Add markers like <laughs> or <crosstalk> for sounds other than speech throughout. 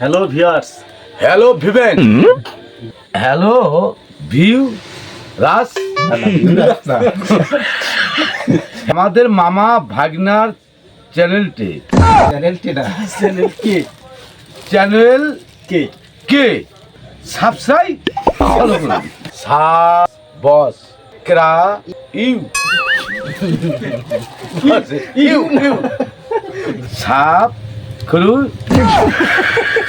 Hello viewers hello ভিভেন hello viewers আমাদের মামা ভাগনার চ্যানেলটি। চ্যানেলটি না। চ্যানেল কি? চ্যানেল কে? কে? সাবস্ক্রাইব ফলো করুন সা বস ক্রা ইউ ইউ ইউ সাপ করুন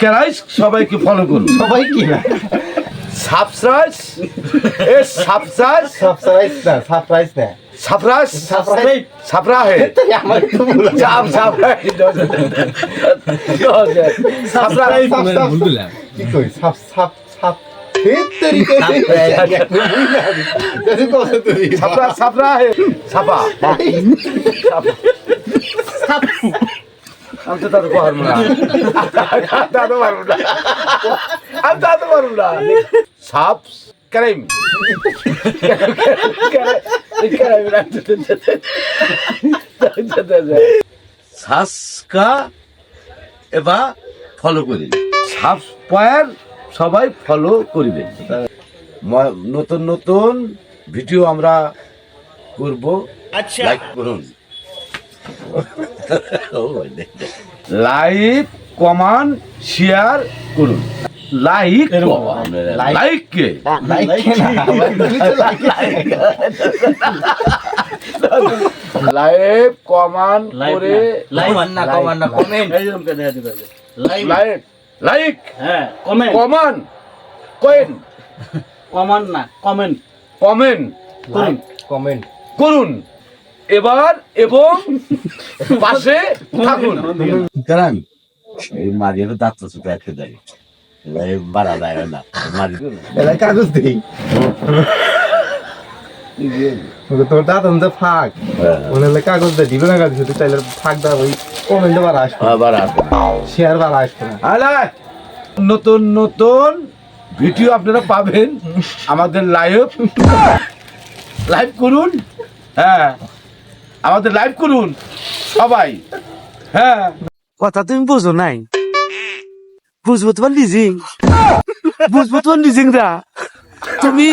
কেরাই সবাইকে ফলো করুন। সবাই কি না। সাবস্ক্রাইব এ সাবস্ক্রাইব। সাবস্ক্রাইব না সারপ্রাইজ না। সাবরাস সাবস্ক্রাইব। সাবরা <laughs> হে আমার তো ভুল সাবস্ক্রাইব। কি কই সাবরা সাবরা সাপা আমি তো তাদের পারব না। তাদের পারব না। আমি তাদের পারব না। সাপ ক্রাইম। সাসকা এবার ফলো করি সাবস্ক্রাইব সবাই ফলো করিবেন ম- নতুন নতুন ভিডিও আমরা করব। লাইক করুন। লাইক কমান শেয়ার করুন। লাইক লাইক কে? লাইক কমান করে কমান না কমান না কমেন্ট। লাইক। লাইক হ্যাঁ কমেন্ট। কমান কয়েন। কমান না কমেন্ট। কমেন্ট। করুন। কমেন্ট। করুন। এবার এবং পাশে থাকুন। কারণ এই মাঝের দাঁত তো চুপে একটা দেয় বাড়া দেয় না মাঝে। কাগজ দেই তোর দাদা তো ফাঁক। মনে হলে কাগজ দিয়ে দিবে না কাগজ তুই চাইলে ফাঁক দা ওই কমেন্টে বার আসবে। বাড়া শেয়ার বার আসবে না। আলা নতুন নতুন ভিডিও আপনারা পাবেন আমাদের লাইভ। লাইভ করুন। হ্যাঁ। আমাদের লাইভ করুন, সবাই। হ্যাঁ। কথা তুমি বুঝো নাই। বুঝব তোমার লিজিং বুঝব তোমার লিজিং তুমি